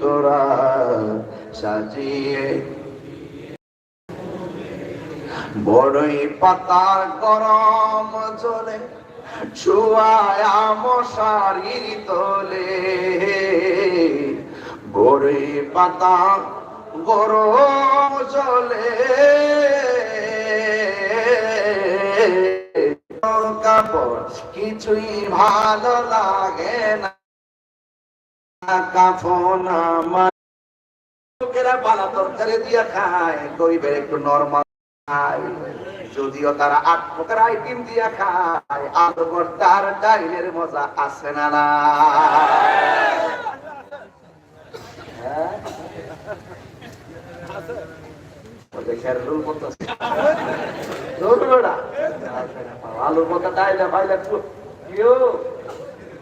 তোরা সাজিয়ে। বড়ই পাতার গরম জলে, ছুয়ায়া মশারির তোলে। বড়ই পাতা গরম জলে কাপড় কিছুই ভালো লাগে না। কাফন লোকেরা বালা তরকারি দিয়া খায়, গরিবের একটু নরমাল খায় যদিও তারা আট প্রকার আইটেম দিয়া খায় আলু ভর্তার ডাইলের মজা আছে না না হ্যাঁ? ও দেখে আর রুল করতেছে। রুল বেড়া। আলু ভর্তা ডাইলে, ভাইলে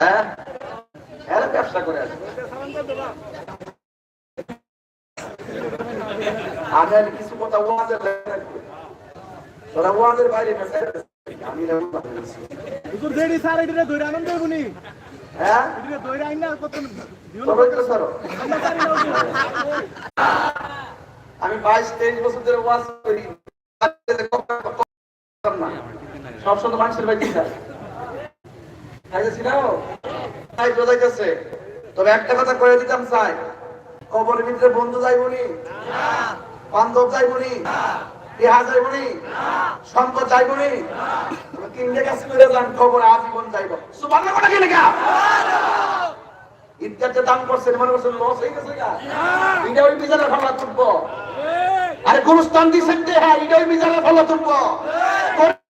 হ্যাঁ? হ্যাঁ ব্যবসা করে আছে আমি কিছু কথা ওয়াজের তোরা ওয়াজের বাইরে আমি এরকম ভাবে বলছি। হুজুর দেরি স্যার এটা ধরে আনন্দ দেবনি হ্যাঁ? এটা ধরে আইন কত তবে তো সরো। আমি বাইশ তেইশ বছর ধরে ওয়াজ করি। না। সব সময় মানুষের যায় খাইতেছি না তাই তবে একটা কথা কয়ে দিতাম চাই কবরের ভিতরে বন্ধু যাইবনি বান্ধব যাইবনি ইহা যাইবনি সম্পদ যাইবনি তিনটে কাজ করে যান খবর আজীবন যাইব। সুবহানাল্লাহ কথা কি লেখা? দাম করছেন মনে করছেন লস হয়ে গেছে এটা ওই বিচারে ভালো তুলবো আরে গুরুস্থান দিচ্ছেন যে হ্যাঁ এটা ওই বিচারে ভালো তুলবো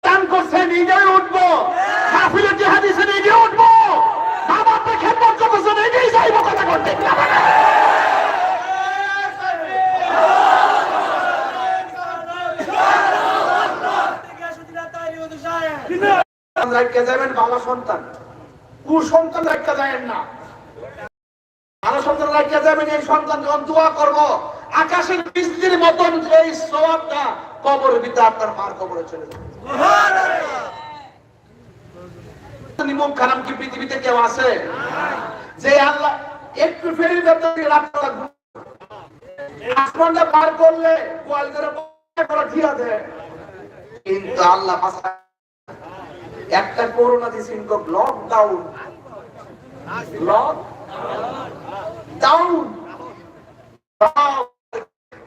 দান করছেন এটাই উঠবো কাফিলের যে হাদিসেন এটাই উঠবো বাবা আপনি খেদমত করতেছেন এটাই যাইবো কথা করতে রাখতে যাবেন আকাশের বৃষ্টির মতন কবর ভিতরে আপনার মার কবরে চলে যাবে। কি পৃথিবীতে কেউ আছে? যে আল্লাহ একটু ফেরি আসমানটা পার করলে কিন্তু আল্লাহ একটা করোনা দিয়েছে লকডাউন লক ডাউন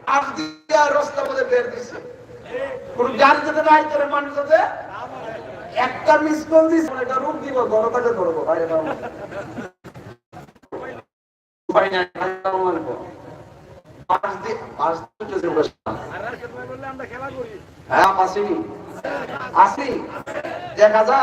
আজ দিয়া রাস্তা মধ্যে বের দিছে কোন গাড়ি নাই করে মানুষ যেতে একটা মিস কল দিস এটা রূপ দিব গণতাকে ধরবো। বাইরে খেলা করি হ্যাঁ আসি আসি। দেখা যা